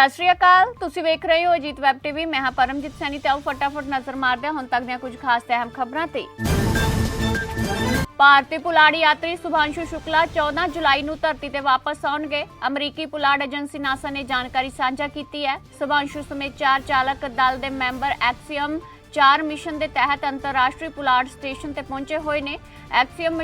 ਸਤਿ ਸ਼੍ਰੀ ਅਕਾਲ। ਤੁਸੀਂ ਵੇਖ ਰਹੇ ਹੋ ਅਜੀਤ ਵੈਬ ਟੀਵੀ। ਮੈਂ ਹਾਂ ਪਰਮਜੀਤ ਸੈਣੀ ਤੇ ਆਓ ਫਟਾਫਟ ਨਜ਼ਰ ਮਾਰਦੇ ਹਾਂ ਹੁਣ ਤੱਕ ਦੀਆਂ ਕੁਝ ਖਾਸ ਅਹਿਮ ਖਬਰਾਂ ਤੇ। ਭਾਰਤੀ ਪੁਲਾੜ ਯਾਤਰੀ ਸੁਭਾਂਸ਼ੂ ਸ਼ੁਕਲਾ 14 ਜੁਲਾਈ ਨੂੰ ਧਰਤੀ ਤੇ ਵਾਪਸ ਆਉਣਗੇ। ਅਮਰੀਕੀ ਪੁਲਾੜ ਏਜੰਸੀ ਨਾਸਾ ਨੇ ਜਾਣਕਾਰੀ ਸਾਂਝਾ ਕੀਤੀ ਹੈ। ਸੁਭਾਂਸ਼ੂ ਸਮੇਤ ਚਾਰ ਚਾਲਕ ਦਲ ਦੇ ਮੈਂਬਰ ਐਕਸੀਅਮ 4 ਮਿਸ਼ਨ ਦੇ ਤਹਿਤ ਅੰਤਰਰਾਸ਼ਟਰੀ ਪੁਲਾੜ ਸਟੇਸ਼ਨ ਤੇ ਪਹੁੰਚੇ ਹੋਏ ਨੇ। ਐਕਸੀਅਮ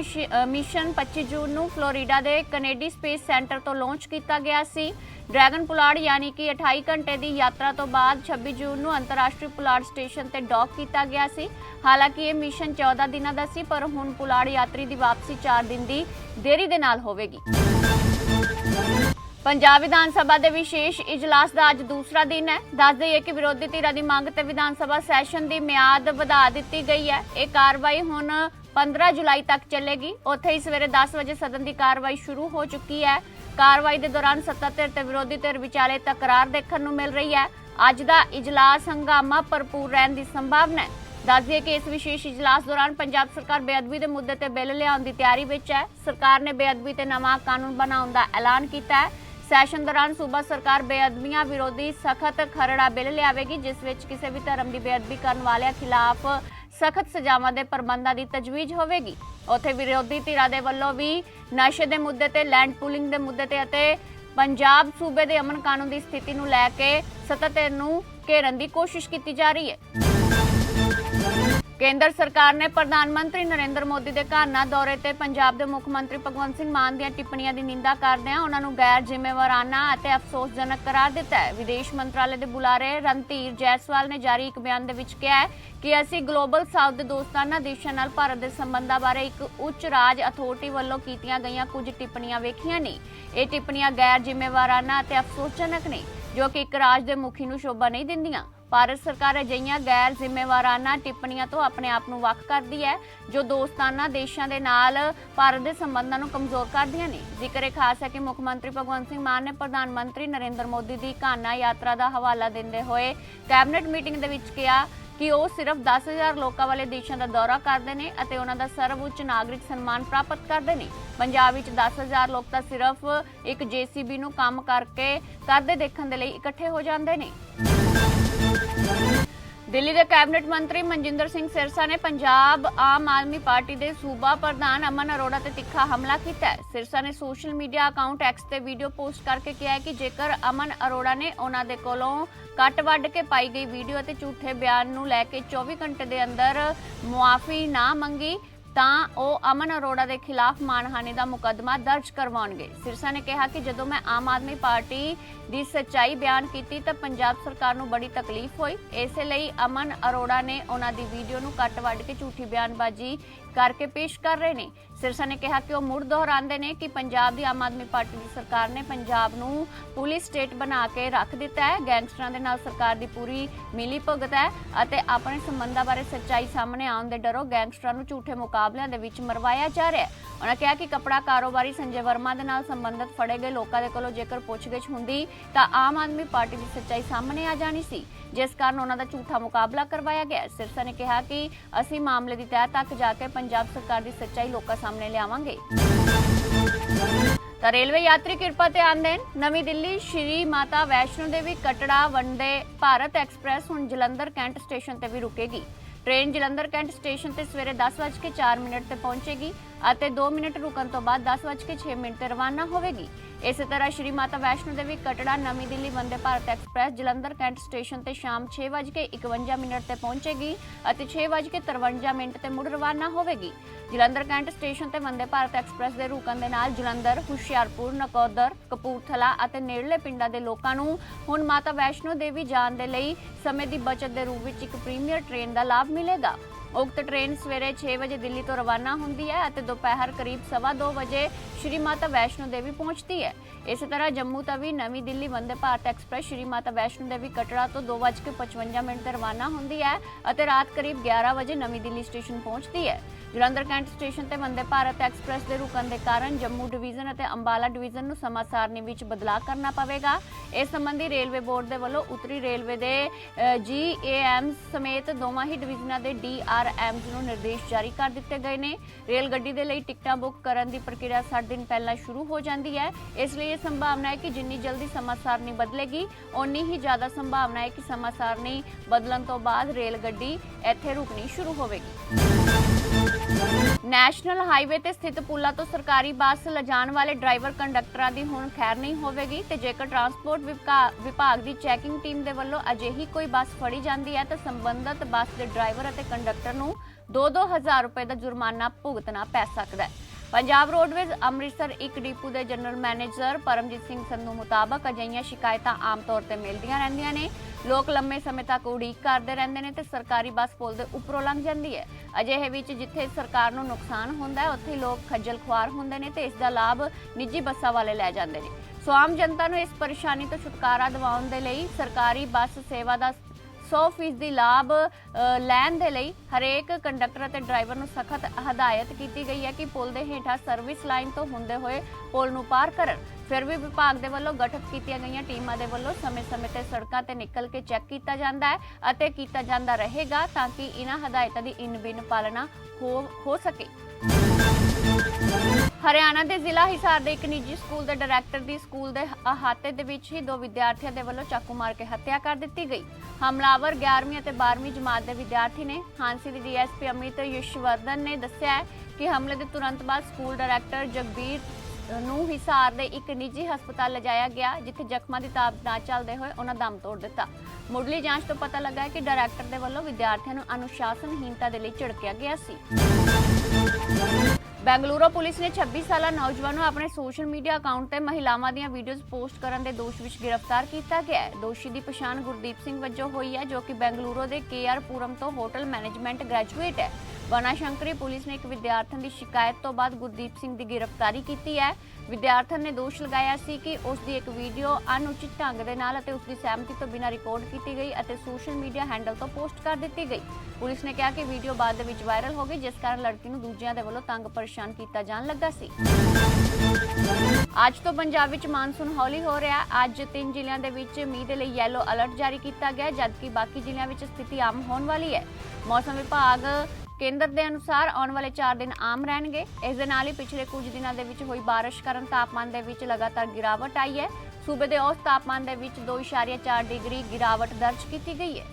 ਮਿਸ਼ਨ 25 ਜੂਨ ਨੂੰ ਫਲੋਰੀਡਾ ਦੇ ਕੈਨੇਡੀ ਸਪੇਸ ਸੈਂਟਰ ਤੋਂ ਲਾਂਚ ਕੀਤਾ ਗਿਆ ਸੀ। ਡਰੈਗਨ ਪੁਲਾੜ ਯਾਨੀ ਕਿ 28 ਘੰਟੇ ਦੀ ਯਾਤਰਾ ਤੋਂ ਬਾਅਦ 26 ਜੂਨ ਨੂੰ ਅੰਤਰਰਾਸ਼ਟਰੀ ਪੁਲਾੜ ਸਟੇਸ਼ਨ ਤੇ ਡੌਕ ਕੀਤਾ ਗਿਆ ਸੀ। ਹਾਲਾਂਕਿ ਇਹ ਮਿਸ਼ਨ 14 ਦਿਨਾਂ ਦਾ ਸੀ, ਪਰ ਹੁਣ ਪੁਲਾੜ ਯਾਤਰੀ ਦੀ ਵਾਪਸੀ 4 ਦਿਨ ਦੀ ਦੇਰੀ ਦੇ ਨਾਲ ਹੋਵੇਗੀ। ਪੰਜਾਬ ਵਿਧਾਨ ਸਭਾ ਦੇ ਵਿਸ਼ੇਸ਼ ਇਜਲਾਸ ਦਾ ਅੱਜ ਦੂਸਰਾ ਦਿਨ ਹੈ। ਦੱਸ ਦਈਏ ਕਿ ਵਿਰੋਧੀ ਧਿਰਾਂ ਦੀ ਮੰਗ ਤੇ ਵਿਧਾਨ ਸਭਾ ਸੈਸ਼ਨ ਦੀ ਮਿਆਦ ਵਧਾ ਦਿੱਤੀ ਗਈ ਹੈ। ਇਹ ਕਾਰਵਾਈ ਹੁਣ 15 ਜੁਲਾਈ ਤੱਕ ਚੱਲੇਗੀ। ਉੱਥੇ ਹੀ ਸਵੇਰੇ 10 ਵਜੇ ਸਦਨ ਦੀ ਕਾਰਵਾਈ ਸ਼ੁਰੂ ਹੋ ਚੁੱਕੀ ਹੈ। ਕਾਰਵਾਈ ਦੇ ਦੌਰਾਨ ਸੱਤਾ ਧਿਰ ਤੇ ਵਿਰੋਧੀ ਧਿਰ ਵਿਚਾਲੇ ਤਕਰਾਰ ਦੇਖਣ ਨੂੰ ਮਿਲ ਰਹੀ ਹੈ। ਅੱਜ ਦਾ ਇਜਲਾਸ ਹੰਗਾਮਾ ਭਰਪੂਰ ਰਹਿਣ ਦੀ ਸੰਭਾਵਨਾ ਹੈ। ਦੱਸ ਕਿ ਇਸ ਵਿਸ਼ੇਸ਼ ਇਜਲਾਸ ਦੌਰਾਨ ਪੰਜਾਬ ਸਰਕਾਰ ਬੇਅਦਬੀ ਦੇ ਮੁੱਦੇ ਤੇ ਬਿੱਲ ਲਿਆਉਣ ਦੀ ਤਿਆਰੀ ਵਿੱਚ ਹੈ। ਸਰਕਾਰ ਨੇ ਬੇਅਦਬੀ ਤੇ ਨਵਾਂ ਕਾਨੂੰਨ ਬਣਾਉਣ ਦਾ ਐਲਾਨ ਕੀਤਾ ਹੈ। ਸੈਸ਼ਨ ਦੌਰਾਨ ਸੂਬਾ ਸਰਕਾਰ ਬੇਅਦਬੀਆਂ ਵਿਰੋਧੀ ਸਖਤ ਖਰੜਾ ਬਿੱਲ ਲਿਆਵੇਗੀ, ਜਿਸ ਵਿੱਚ ਕਿਸੇ ਵੀ ਧਰਮ ਦੀ ਬੇਅਦਬੀ ਕਰਨ ਵਾਲਿਆਂ ਖਿਲਾਫ ਸਖਤ ਸਜ਼ਾਵਾਂ ਦੇ ਪ੍ਰਬੰਧਾਂ ਦੀ ਤਜਵੀਜ਼ ਹੋਵੇਗੀ। ਉੱਥੇ ਵਿਰੋਧੀ ਧਿਰਾਂ ਦੇ ਵੱਲੋਂ ਵੀ ਨਸ਼ੇ ਦੇ ਮੁੱਦੇ ਤੇ, ਲੈਂਡ ਪੂਲਿੰਗ ਦੇ ਮੁੱਦੇ ਤੇ ਅਤੇ ਪੰਜਾਬ ਸੂਬੇ ਦੇ ਅਮਨ ਕਾਨੂੰਨ ਦੀ ਸਥਿਤੀ ਨੂੰ ਲੈ ਕੇ ਸੱਤਾ ਧਿਰ ਨੂੰ ਘੇਰਨ ਦੀ ਕੋਸ਼ਿਸ਼ ਕੀਤੀ ਜਾ ਰਹੀ ਹੈ। ਕੇਂਦਰ ਸਰਕਾਰ ਨੇ ਪ੍ਰਧਾਨ ਮੰਤਰੀ ਨਰਿੰਦਰ ਮੋਦੀ ਦੇ ਘਾਨਾ ਦੌਰੇ ਤੇ ਪੰਜਾਬ ਦੇ ਮੁੱਖ ਮੰਤਰੀ ਭਗਵੰਤ ਸਿੰਘ ਮਾਨ ਦੀਆਂ ਟਿੱਪਣੀਆਂ ਦੀ ਨਿੰਦਾ ਕਰਦਿਆਂ ਉਹਨਾਂ ਨੂੰ ਗੈਰ ਜ਼ਿੰਮੇਵਾਰਾਨਾ ਅਤੇ ਅਫਸੋਸਜਨਕ ਕਰਾਰ ਦਿੱਤਾ ਹੈ। ਵਿਦੇਸ਼ ਮੰਤਰਾਲੇ ਦੇ ਬੁਲਾਰੇ ਰਣਧੀਰ ਜੈਸਵਾਲ ਨੇ ਜਾਰੀ ਇੱਕ ਬਿਆਨ ਦੇ ਵਿੱਚ ਕਿਹਾ ਹੈ ਕਿ ਅਸੀਂ ਗਲੋਬਲ ਸਾਊਥ ਦੇ ਦੋਸਤਾਨਾ ਦੇਸ਼ਾਂ ਨਾਲ ਭਾਰਤ ਦੇ ਸੰਬੰਧਾਂ ਬਾਰੇ ਇੱਕ ਉੱਚ ਰਾਜ ਅਥਾਰਟੀ ਵੱਲੋਂ ਕੀਤੀਆਂ ਗਈਆਂ ਕੁਝ ਟਿੱਪਣੀਆਂ ਵੇਖੀਆਂ ਨੇ। ਇਹ ਟਿੱਪਣੀਆਂ ਗੈਰ ਜ਼ਿੰਮੇਵਾਰਾਨਾ ਅਤੇ ਅਫਸੋਸਜਨਕ ਨੇ, ਜੋ ਕਿ ਇੱਕ ਰਾਜ ਦੇ ਮੁਖੀ ਨੂੰ ਸ਼ੋਭਾ ਨਹੀਂ ਦਿੰਦੀਆਂ। ਭਾਰਤ ਸਰਕਾਰ ਅਜਿਹੀਆਂ ਗੈਰ ਜ਼ਿੰਮੇਵਾਰਾਨਾ ਟਿੱਪਣੀਆਂ ਤੋਂ ਆਪਣੇ ਆਪ ਨੂੰ ਵੱਖ ਕਰਦੀ ਹੈ, ਜੋ ਦੋਸਤਾਨਾ ਦੇਸ਼ਾਂ ਦੇ ਨਾਲ ਭਾਰਤ ਦੇ ਸੰਬੰਧਾਂ ਨੂੰ ਕਮਜ਼ੋਰ ਕਰਦੀਆਂ ਨੇ। ਜ਼ਿਕਰ ਖਾਸ ਹੈ ਕਿ ਮੁੱਖ ਮੰਤਰੀ ਭਗਵੰਤ ਸਿੰਘ ਮਾਨ ਨੇ ਪ੍ਰਧਾਨ ਮੰਤਰੀ ਨਰਿੰਦਰ ਮੋਦੀ ਦੀ ਕਾਨਾ ਯਾਤਰਾ ਦਾ ਹਵਾਲਾ ਦਿੰਦੇ ਹੋਏ ਕੈਬਨਿਟ ਮੀਟਿੰਗ ਦੇ ਵਿੱਚ ਕਿਹਾ ਕਿ ਉਹ ਸਿਰਫ 10000 ਲੋਕਾਂ ਵਾਲੇ ਦੇਸ਼ਾਂ ਦਾ ਦੌਰਾ ਕਰਦੇ ਨੇ ਅਤੇ ਉਹਨਾਂ ਦਾ ਸਰਵਉੱਚ ਨਾਗਰਿਕ ਸਨਮਾਨ ਪ੍ਰਾਪਤ ਕਰਦੇ ਨੇ। ਪੰਜਾਬ ਵਿੱਚ 10000 ਲੋਕ ਤਾਂ ਸਿਰਫ ਇੱਕ ਜੀਸੀਬੀ ਨੂੰ ਕੰਮ ਕਰਕੇ ਕਰਦੇ ਦੇਖਣ ਦੇ ਲਈ ਇਕੱਠੇ ਹੋ ਜਾਂਦੇ ਨੇ। ਦਿੱਲੀ ਦੇ ਕੈਬਨਿਟ ਮੰਤਰੀ ਮਨਜਿੰਦਰ ਸਿੰਘ ਸਿਰਸਾ ਨੇ ਪੰਜਾਬ ਆਮ ਆਦਮੀ ਪਾਰਟੀ ਦੇ ਸੂਬਾ ਪ੍ਰਧਾਨ ਅਮਨ ਅਰੋੜਾ ਤੇ ਤਿੱਖਾ ਹਮਲਾ ਕੀਤਾ ਹੈ। ਸਿਰਸਾ ਨੇ ਸੋਸ਼ਲ ਮੀਡੀਆ ਅਕਾਊਂਟ ਐਕਸ ਤੇ ਵੀਡੀਓ ਪੋਸਟ ਕਰਕੇ ਕਿਹਾ ਹੈ ਕਿ ਜੇਕਰ ਅਮਨ ਅਰੋੜਾ ਨੇ ਉਹਨਾਂ ਦੇ ਕੋਲੋਂ ਕੱਟ ਵੱਢ ਕੇ ਪਾਈ ਗਈ ਵੀਡੀਓ ਅਤੇ ਝੂਠੇ ਬਿਆਨ ਨੂੰ ਲੈ ਕੇ 24 ਘੰਟੇ ਦੇ ਅੰਦਰ ਮੁਆਫੀ ਨਾ ਮੰਗੀ ਤਾਂ ਉਹ ਅਮਨ ਅਰੋੜਾ ਦੇ ਖਿਲਾਫ ਮਾਨਹਾਨੀ ਦਾ ਮੁਕੱਦਮਾ ਦਰਜ ਕਰਵਾਉਣਗੇ। ਸਿਰਸਾ ਨੇ ਕਿਹਾ ਕਿ ਜਦੋਂ ਮੈਂ ਆਮ ਆਦਮੀ ਪਾਰਟੀ ਦੀ ਸੱਚਾਈ ਬਿਆਨ ਕੀਤੀ ਤਾਂ ਪੰਜਾਬ ਸਰਕਾਰ ਨੂੰ ਬੜੀ ਤਕਲੀਫ ਹੋਈ। ਇਸੇ ਲਈ ਅਮਨ ਅਰੋੜਾ ਨੇ ਉਹਨਾਂ ਦੀ ਵੀਡੀਓ ਨੂੰ ਕੱਟ ਵੱਢ ਕੇ ਝੂਠੀ ਬਿਆਨਬਾਜ਼ੀ ਕਰਕੇ ਪੇਸ਼ ਕਰ ਰਹੇ ਨੇ। ਸਿਰਸਾ ਨੇ ਕਿਹਾ ਕਿ ਉਹ ਮੁੜ ਦੁਹਰਾਉਂਦੇ ਨੇ ਕਿ ਪੰਜਾਬ ਦੀ ਆਮ ਆਦਮੀ ਪਾਰਟੀ ਦੀ ਸਰਕਾਰ ਨੇ ਪੰਜਾਬ ਨੂੰ ਪੁਲਿਸ ਸਟੇਟ ਬਣਾ ਕੇ ਰੱਖ ਦਿੱਤਾ ਹੈ। ਗੈਂਗਸਟਰਾਂ ਦੇ ਨਾਲ ਸਰਕਾਰ ਦੀ ਪੂਰੀ ਮਿਲੀ ਭੁਗਤ ਹੈ ਅਤੇ ਆਪਣੇ ਸੰਬੰਧਾਂ ਬਾਰੇ ਸੱਚਾਈ ਸਾਹਮਣੇ ਆਉਣ ਦੇ ਡਰੋਂ ਗੈਂਗਸਟਰਾਂ ਨੂੰ ਝੂਠੇ ਮੁਕਾਬਲਿਆਂ ਦੇ ਵਿੱਚ ਮਰਵਾਇਆ ਜਾ ਰਿਹਾ ਹੈ। ਉਹਨਾਂ ਕਿਹਾ ਕਿ ਕਪੜਾ ਕਾਰੋਬਾਰੀ ਸੰਜੇ ਵਰਮਾ ਦੇ ਨਾਲ ਸੰਬੰਧਿਤ ਫੜੇ ਗਏ ਲੋਕਾਂ ਦੇ ਕੋਲੋਂ ਜੇਕਰ ਪੁੱਛਗਿੱਛ ਹੁੰਦੀ ਤਾਂ ਆਮ ਆਦਮੀ ਪਾਰਟੀ ਦੀ ਸੱਚਾਈ ਸਾਹਮਣੇ ਆ ਜਾਣੀ ਸੀ, ਜਿਸ ਕਾਰਨ ਉਹਨਾਂ ਦਾ ਝੂਠਾ ਮੁਕਾਬਲਾ ਕਰਵਾਇਆ ਗਿਆ। ਸਿਰਸਾ ਨੇ ਕਿਹਾ ਕਿ ਅਸੀਂ ਮਾਮਲੇ ਦੀ ਤਹਿ ਤੱਕ ਜਾ ਕੇ ਪੰਜਾਬ ਸਰਕਾਰ ਦੀ ਸੱਚਾਈ ਲੋਕਾਂ ਸਾਹਮਣੇ ਲਿਆਵਾਂਗੇ। ਤਾਂ ਰੇਲਵੇ ਯਾਤਰੀ ਕਿਰਪਾ ਧਿਆਨ ਦੇਣ। ਨਵੀਂ ਦਿੱਲੀ, ਸ਼੍ਰੀ ਮਾਤਾ ਵੈਸ਼ਨੋ ਦੇਵੀ, ਕਟੜਾ, ਵੰਦੇ ਭਾਰਤ ਐਕਸਪ੍ਰੈਸ ਹੁਣ ਜਲੰਧਰ ਕੈਂਟ ਸਟੇਸ਼ਨ ਤੇ ਵੀ ਰੁਕੇਗੀ। ਟ੍ਰੇਨ ਜਲੰਧਰ ਕੈਂਟ ਸਟੇਸ਼ਨ ਤੇ ਸਵੇਰੇ 10:04 ਮਿੰਟ ਤੇ ਪਹੁੰਚੇਗੀ। ਅਤੇ 2 ਮਿੰਟ ਰੁਕਣ ਤੋਂ ਬਾਅਦ 10:06 ਮਿੰਟ ਤੇ ਰਵਾਨਾ ਹੋਵੇਗੀ। ਇਸੇ ਤਰ੍ਹਾਂ ਸ਼੍ਰੀ ਮਾਤਾ ਵੈਸ਼ਨੋ ਦੇਵੀ ਕਟੜਾ, ਨਵੀਂ Delhi, Vande Bharat express, Jalandhar cantt station ਤੇ ਸ਼ਾਮ 6:51 ਮਿੰਟ ਤੇ ਪਹੁੰਚੇਗੀ ਅਤੇ 6:53 ਮਿੰਟ ਤੇ ਮੁੜ ਰਵਾਨਾ ਹੋਵੇਗੀ। ਜਲੰਧਰ ਕੈਂਟ ਸਟੇਸ਼ਨ ਤੇ ਵੰਦੇ ਭਾਰਤ ਐਕਸਪ੍ਰੈਸ ਦੇ ਰੁਕਣ ਦੇ ਨਾਲ ਜਲੰਧਰ, ਹੁਸ਼ਿਆਰਪੁਰ, ਨਕੋਦਰ, ਕਪੂਰਥਲਾ ਅਤੇ ਨੇੜਲੇ ਪਿੰਡਾਂ ਦੇ ਲੋਕਾਂ ਨੂੰ ਹੁਣ ਮਾਤਾ ਵੈਸ਼ਨੋ ਦੇਵੀ ਜਾਣ ਦੇ ਲਈ ਸਮੇਂ ਦੀ ਬਚਤ ਦੇ ਰੂਪ ਵਿੱਚ ਇੱਕ ਪ੍ਰੀਮੀਅਰ ਟ੍ਰੇਨ ਦਾ ਲਾਭ ਮਿਲੇਗਾ। ਉਕਤ ਟ੍ਰੇਨ ਸਵੇਰੇ 6 ਵਜੇ ਦਿੱਲੀ ਤੋਂ ਰਵਾਨਾ ਹੁੰਦੀ ਹੈ ਅਤੇ ਦੁਪਹਿਰ ਕਰੀਬ 2:30 ਵਜੇ ਸ਼੍ਰੀ ਮਾਤਾ ਵੈਸ਼ਨੋ ਦੇਵੀ ਪਹੁੰਚਦੀ ਹੈ। ਇਸੇ ਤਰ੍ਹਾਂ ਜੰਮੂ ਤੋਂ ਵੀ ਨਵੀਂ ਦਿੱਲੀ ਵੰਦੇ ਭਾਰਤ ਐਕਸਪ੍ਰੈਸ, ਸ਼੍ਰੀ ਮਾਤਾ ਵੈਸ਼ਨੋ ਦੇਵੀ ਕਟੜਾ ਤੋਂ 2:55 ਮਿੰਟ ਤੇ ਰਵਾਨਾ ਹੁੰਦੀ ਹੈ ਅਤੇ ਰਾਤ ਕਰੀਬ 11 ਵਜੇ ਨਵੀਂ ਦਿੱਲੀ ਸਟੇਸ਼ਨ ਪਹੁੰਚਦੀ ਹੈ। ਜਲੰਧਰ ਕੈਂਟ ਸਟੇਸ਼ਨ ਤੇ ਵੰਦੇ ਭਾਰਤ ਐਕਸਪ੍ਰੈਸ ਦੇ ਰੁਕਣ ਦੇ ਕਾਰਨ ਜੰਮੂ ਡਿਵੀਜ਼ਨ ਅਤੇ ਅੰਬਾਲਾ ਡਿਵੀਜ਼ਨ ਨੂੰ ਸਮਾਂ ਸਾਰਣੀ ਵਿੱਚ ਬਦਲਾਅ ਕਰਨਾ ਪਵੇਗਾ। ਇਸ ਸੰਬੰਧੀ ਰੇਲਵੇ ਬੋਰਡ ਦੇ ਵੱਲੋਂ ਉੱਤਰੀ ਰੇਲਵੇ ਦੇ ਜੀਏਐਮ ਸਮੇਤ ਦੋਵਾਂ ਹੀ ਡਿਵੀਜ਼ਨਾਂ ਦੇ ਡੀਆਰਐਮਸ ਨੂੰ ਨਿਰਦੇਸ਼ ਜਾਰੀ ਕਰ ਦਿੱਤੇ ਗਏ ਨੇ। ਰੇਲ ਗੱਡੀ ਦੇ ਲਈ ਟਿਕਟਾਂ ਬੁੱਕ ਕਰਨ ਦੀ ਪ੍ਰਕਿਰਿਆ 60 ਦਿਨ ਪਹਿਲਾਂ ਸ਼ੁਰੂ ਹੋ ਜਾਂਦੀ ਹੈ। ਇਸ ਲਈ ਇਹ ਸੰਭਾਵਨਾ ਹੈ ਕਿ ਜਿੰਨੀ ਜਲਦੀ ਸਮਾਂ ਸਾਰਣੀ ਬਦਲੇਗੀ, ਓਨੀ ਹੀ ਜ਼ਿਆਦਾ ਸੰਭਾਵਨਾ ਹੈ ਕਿ ਸਮਾਂ ਸਾਰਣੀ ਬਦਲਣ ਤੋਂ ਬਾਅਦ ਰੇਲ ਗੱਡੀ ਇੱਥੇ ਰੁਕਣੀ ਸ਼ੁਰੂ ਹੋਵੇਗੀ। ਨੈਸ਼ਨਲ ਹਾਈਵੇ ਤੇ ਸਥਿਤ ਪੁਲਾਂ ਤੋਂ ਸਰਕਾਰੀ ਬੱਸ ਲਿਜਾਣ ਵਾਲੇ ਡਰਾਈਵਰ ਕੰਡਕਟਰਾਂ ਦੀ ਹੁਣ ਖੈਰ ਨਹੀਂ ਹੋਵੇਗੀ ਤੇ ਜੇਕਰ ਟਰਾਂਸਪੋਰਟ ਵਿਭਾਗ ਦੀ ਚੈਕਿੰਗ ਟੀਮ ਦੇ ਵੱਲੋਂ ਅਜਿਹੀ ਕੋਈ ਬੱਸ ਫੜੀ ਜਾਂਦੀ ਹੈ ਤਾਂ ਸੰਬੰਧਤ ਬੱਸ ਦੇ ਡਰਾਈਵਰ ਅਤੇ ਕੰਡਕਟਰ ਨੂੰ 2-2000 ਰੁਪਏ ਦਾ ਜੁਰਮਾਨਾ ਭੁਗਤਣਾ ਪੈ ਸਕਦਾ ਹੈ। ਪੰਜਾਬ ਰੋਡਵੇਜ਼ ਅੰਮ੍ਰਿਤਸਰ ਇੱਕ ਡਿਪੂ ਦੇ ਜਨਰਲ ਮੈਨੇਜਰ ਪਰਮਜੀਤ ਸਿੰਘ ਸੰਧੂ ਮੁਤਾਬਕ ਅਜਿਹੀਆਂ ਸ਼ਿਕਾਇਤਾਂ ਆਮ ਤੌਰ ਤੇ ਮਿਲਦੀਆਂ ਰਹਿੰਦੀਆਂ ਨੇ। ਲੋਕ ਲੰਮੇ ਸਮੇਂ ਤੱਕ ਉਡੀਕ ਕਰਦੇ ਰਹਿੰਦੇ ਨੇ ਤੇ ਸਰਕਾਰੀ ਬੱਸ ਪੁਲ ਦੇ ਉੱਪਰੋਂ ਲੰਘ ਜਾਂਦੀ ਹੈ। ਅਜਿਹੇ ਵਿੱਚ ਜਿੱਥੇ ਸਰਕਾਰ ਨੂੰ ਨੁਕਸਾਨ ਹੁੰਦਾ ਹੈ, ਉੱਥੇ ਲੋਕ ਖੱਜਲ ਖੁਆਰ ਹੁੰਦੇ ਨੇ ਤੇ ਇਸ ਦਾ ਲਾਭ ਨਿੱਜੀ ਬੱਸਾਂ ਵਾਲੇ ਲੈ ਜਾਂਦੇ ਨੇ। ਸੋ ਆਮ ਜਨਤਾ ਨੂੰ ਇਸ ਪਰੇਸ਼ਾਨੀ ਤੋਂ ਛੁਟਕਾਰਾ ਦਿਵਾਉਣ ਦੇ ਲਈ ਸਰਕਾਰੀ ਬੱਸ ਸੇਵਾ ਦਾ 100% ਲਾਭ ਲੈਣ ਦੇ ਲਈ ਹਰੇਕ ਕੰਡਕਟਰ ਅਤੇ ਡਰਾਈਵਰ ਨੂੰ ਸਖਤ ਹਦਾਇਤ ਕੀਤੀ ਗਈ ਹੈ ਕਿ ਪੁਲ ਦੇ ਹੇਠਾਂ ਸਰਵਿਸ ਲਾਈਨ ਤੋਂ ਹੁੰਦੇ ਹੋਏ ਪੁਲ ਨੂੰ ਪਾਰ ਕਰਨ। ਫਿਰ ਵੀ ਵਿਭਾਗ ਦੇ ਵੱਲੋਂ ਗਠਿਤ ਕੀਤੀਆਂ ਗਈਆਂ ਟੀਮਾਂ ਦੇ ਵੱਲੋਂ ਸਮੇਂ-ਸਮੇਂ ਤੇ ਸੜਕਾਂ ਤੇ ਨਿਕਲ ਕੇ ਚੈੱਕ ਕੀਤਾ ਜਾਂਦਾ ਹੈ ਅਤੇ ਕੀਤਾ ਜਾਂਦਾ ਰਹੇਗਾ ਤਾਂ ਕਿ ਇਹਨਾਂ ਹਦਾਇਤਾਂ ਦੀ ਇਨ-ਬਿਨ ਪਾਲਣਾ ਹੋ ਹੋ ਸਕੇ। ਹਰਿਆਣਾ ਦੇ ਜ਼ਿਲ੍ਹਾ ਹਿਸਾਰ ਦੇ ਇੱਕ ਨਿੱਜੀ ਸਕੂਲ ਦੇ ਡਾਇਰੈਕਟਰ ਦੀ ਸਕੂਲ ਦੇ ਅਹਾਤੇ ਦੇ ਵਿੱਚ ਹੀ ਦੋ ਵਿਦਿਆਰਥੀਆਂ ਦੇ ਵੱਲੋਂ ਚਾਕੂ ਮਾਰ ਕੇ ਹੱਤਿਆ ਕਰ ਦਿੱਤੀ ਗਈ। ਹਮਲਾਵਰ 11ਵੀਂ ਅਤੇ 12ਵੀਂ ਜਮਾਤ ਦੇ ਵਿਦਿਆਰਥੀ ਨੇ ਹਾਂਸੀ ਦੀ ਡੀਐਸਪੀ ਅਮਿਤ ਯਸ਼ਵਰਧਨ ਨੇ ਦੱਸਿਆ ਕਿ ਹਮਲੇ ਦੇ ਤੁਰੰਤ ਬਾਅਦ ਸਕੂਲ ਡਾਇਰੈਕਟਰ ਜਗਬੀਰ ਨੂੰ ਹਿਸਾਰ ਦੇ ਇੱਕ ਨਿੱਜੀ ਹਸਪਤਾਲ ਲਿਜਾਇਆ ਗਿਆ, ਜਿੱਥੇ ਜ਼ਖਮਾਂ ਦੀ ਤਾਬ ਨਾ ਚੱਲਦੇ ਹੋਏ ਉਹਨਾਂ ਦਮ ਤੋੜ ਦਿੱਤਾ। ਮੁੱਢਲੀ ਜਾਂਚ ਤੋਂ ਪਤਾ ਲੱਗਾ ਹੈ ਕਿ ਡਾਇਰੈਕਟਰ ਦੇ ਵੱਲੋਂ ਵਿਦਿਆਰਥੀਆਂ ਨੂੰ ਅਨੁਸ਼ਾਸਨਹੀਨਤਾ ਦੇ ਲਈ ਝਿੜਕਿਆ ਗਿਆ ਸੀ। ਬੈਂਗਲੁਰੂ ਪੁਲਿਸ ਨੇ 26 ਸਾਲਾ ਨੌਜਵਾਨ ਨੂੰ ਆਪਣੇ ਸੋਸ਼ਲ ਮੀਡੀਆ ਅਕਾਊਂਟ ਤੇ ਮਹਿਲਾਵਾਂ ਦੀਆਂ ਵੀਡੀਓਜ਼ ਪੋਸਟ ਕਰਨ ਦੇ ਦੋਸ਼ ਵਿੱਚ ਗ੍ਰਿਫਤਾਰ ਕੀਤਾ ਗਿਆ ਹੈ। ਦੋਸ਼ੀ ਦੀ ਪਛਾਣ ਗੁਰਦੀਪ ਸਿੰਘ ਵਜੋਂ ਹੋਈ ਹੈ, ਜੋ ਕਿ ਬੈਂਗਲੁਰੂ ਦੇ ਕੇਆਰ ਪੁਰਮ ਤੋਂ ਹੋਟਲ ਮੈਨੇਜਮੈਂਟ ਗ੍ਰੈਜੂਏਟ ਹੈ। ਬਨਾ ਸ਼ੰਕਰੀ ਪੁਲਿਸ ਨੇ ਇੱਕ ਵਿਦਿਆਰਥਣ ਦੀ ਸ਼ਿਕਾਇਤ ਤੋਂ ਬਾਅਦ ਗੁਰਦੀਪ ਸਿੰਘ ਦੀ ਗ੍ਰਿਫਤਾਰੀ ਕੀਤੀ ਹੈ। ਵਿਦਿਆਰਥਣ ਨੇ ਦੋਸ਼ ਲਗਾਇਆ ਸੀ ਕਿ ਉਸ ਦੀ ਇੱਕ ਵੀਡੀਓ ਅਨੁਚਿਤ ਢੰਗ ਦੇ ਨਾਲ ਅਤੇ ਉਸ ਦੀ ਸਹਿਮਤੀ ਤੋਂ ਬਿਨਾਂ ਰਿਕਾਰਡ ਕੀਤੀ ਗਈ ਅਤੇ ਸੋਸ਼ਲ ਮੀਡੀਆ ਹੈਂਡਲ ਤੋਂ ਪੋਸਟ ਕਰ ਦਿੱਤੀ ਗਈ। ਪੁਲਿਸ ਨੇ ਕਿਹਾ ਕਿ ਵੀਡੀਓ ਬਾਅਦ ਦੇ ਵਿੱਚ ਵਾਇਰਲ ਹੋ ਗਈ, ਜਿਸ ਕਾਰਨ ਲੜਕੀ ਨੂੰ ਦੂਜਿਆਂ ਦੇ ਵੱਲੋਂ ਤੰਗ ਪਰੇਸ਼ਾਨ ਕੀਤਾ ਜਾਣ ਲੱਗਾ ਸੀ। ਅੱਜ ਤੋਂ ਪੰਜਾਬ ਵਿੱਚ ਮਾਨਸੂਨ ਹੌਲੀ ਹੋ ਰਿਹਾ। ਅੱਜ ਤਿੰਨ ਜ਼ਿਲ੍ਹਿਆਂ ਦੇ ਵਿੱਚ ਮੀਂਹ ਦੇ ਲਈ ਯੈਲੋ ਅਲਰਟ ਜਾਰੀ ਕੀਤਾ ਗਿਆ, ਜਦਕਿ ਬਾਕੀ ਜ਼ਿਲ੍ਹਿਆਂ ਵਿੱਚ ਸਥਿਤੀ ਆਮ ਹੋਣ ਵਾਲੀ ਹੈ। ਮੌਸਮ ਵਿਭਾਗ ਕੇਂਦਰ ਦੇ ਅਨੁਸਾਰ ਆਉਣ ਵਾਲੇ 4 ਦਿਨ ਆਮ ਰਹਿਣਗੇ। ਇਸ ਦੇ ਨਾਲ ਹੀ ਪਿਛਲੇ ਕੁਝ ਦਿਨਾਂ ਦੇ ਵਿੱਚ ਹੋਈ ਬਾਰਿਸ਼ ਕਾਰਨ ਤਾਪਮਾਨ ਦੇ ਵਿੱਚ ਲਗਾਤਾਰ ਗਿਰਾਵਟ ਆਈ ਹੈ। ਸੂਬੇ ਦੇ ਔਸਤ ਤਾਪਮਾਨ ਦੇ ਵਿੱਚ 2.4 ਡਿਗਰੀ ਗਿਰਾਵਟ ਦਰਜ ਕੀਤੀ ਗਈ ਹੈ।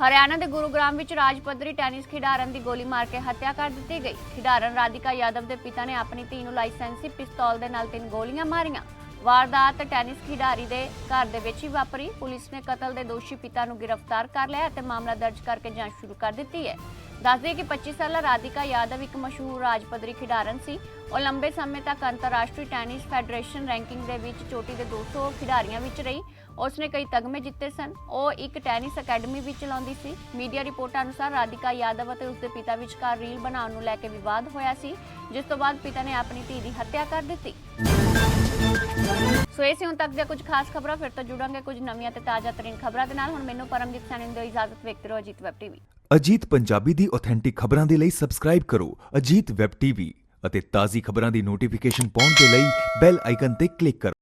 ਹਰਿਆਣਾ ਦੇ ਗੁਰੂਗ੍ਰਾਮ ਵਿੱਚ ਰਾਜ ਪੱਧਰੀ ਟੈਨਿਸ ਖਿਡਾਰਨ ਦੀ ਗੋਲੀ ਮਾਰ ਕੇ ਹੱਤਿਆ ਕਰ ਦਿੱਤੀ ਗਈ। ਖਿਡਾਰਨ ਰਾਧਿਕਾ ਯਾਦਵ ਦੇ ਪਿਤਾ ਨੇ ਆਪਣੀ ਧੀ ਨੂੰ ਲਾਇਸੈਂਸੀ ਪਿਸਤੌਲ ਦੇ ਨਾਲ ਤਿੰਨ ਗੋਲੀਆਂ ਮਾਰੀਆਂ। ਵਾਰਦਾਤ ਟੈਨਿਸ ਖਿਡਾਰੀ ਦੇ ਘਰ ਦੇ ਵਿੱਚ ਹੀ ਵਾਪਰੀ। ਪੁਲਿਸ ਨੇ ਕਤਲ ਦੇ ਦੋਸ਼ੀ ਪਿਤਾ ਨੂੰ ਗ੍ਰਿਫਤਾਰ ਕਰ ਲਿਆ ਅਤੇ ਮਾਮਲਾ ਦਰਜ ਕਰਕੇ ਜਾਂਚ ਸ਼ੁਰੂ ਕਰ ਦਿੱਤੀ ਹੈ। ਦੱਸਦੇ ਕਿ 25 ਸਾਲਾ ਰਾਧਿਕਾ ਯਾਦਵ ਇੱਕ ਮਸ਼ਹੂਰ ਰਾਜ ਪੱਧਰੀ ਖਿਡਾਰਨ ਸੀ। ਉਹ ਲੰਬੇ ਸਮੇਂ ਤੱਕ ਅੰਤਰਰਾਸ਼ਟਰੀ ਟੈਨਿਸ ਫੈਡਰੇਸ਼ਨ ਰੈਂਕਿੰਗ ਦੇ ਵਿੱਚ ਚੋਟੀ ਦੇ 200 ਖਿਡਾਰੀਆਂ ਵਿੱਚ ਰਹੀ। ਉਸਨੇ ਕਈ ਤਗਮੇ ਜਿੱਤੇ ਸਨ। ਉਹ ਇੱਕ ਟੈਨਿਸ ਅਕੈਡਮੀ ਵੀ ਚਲਾਉਂਦੀ ਸੀ। ਮੀਡੀਆ ਰਿਪੋਰਟਾਂ ਅਨੁਸਾਰ ਰਾਧਿਕਾ ਯਾਦਵ ਅਤੇ ਉਸਦੇ ਪਿਤਾ ਵਿਚਕਾਰ ਰੀਲ ਬਣਾਉਣ ਨੂੰ ਲੈ ਕੇ ਵਿਵਾਦ ਹੋਇਆ ਸੀ, ਜਿਸ ਤੋਂ ਬਾਅਦ ਪਿਤਾ ਨੇ ਆਪਣੀ ਧੀ ਦੀ ਹੱਤਿਆ ਕਰ ਦਿੱਤੀ। ਸੋ ਇਹ ਹੁਣ ਤੱਕ ਦੀਆਂ ਕੁਝ ਖਾਸ ਖਬਰਾਂ, ਫਿਰ ਤੋਂ ਜੁੜਾਂਗੇ ਕੁਝ ਨਵੀਆਂ ਤੇ ਤਾਜ਼ਾ ਤਰੀਨ ਖਬਰਾਂ ਦੇ ਨਾਲ। ਹੁਣ ਮੈਨੂੰ ਪਰਮਜੀਤ ਸੈਣੀ ਦੀ ਇਜਾਜ਼ਤ ਵੇਖਦੇ ਰਹੋ ਅਜੀਤ ਵੈਬ ਟੀਵੀ। ਅਜੀਤ ਪੰਜਾਬੀ ਦੀ ਆਥੈਂਟਿਕ ਖਬਰਾਂ ਦੇ ਲਈ ਸਬਸਕ੍ਰਾਈਬ ਕਰੋ ਅਜੀਤ ਵੈਬ ਟੀਵੀ ਅਤੇ ਤਾਜ਼ੀ ਖਬਰਾਂ ਦੀ ਨੋਟੀਫਿਕੇਸ਼ਨ ਪਾਉਣ ਦੇ ਲਈ ਬੈਲ ਆਈਕਨ ਤੇ ਕਲਿੱਕ ਕਰੋ।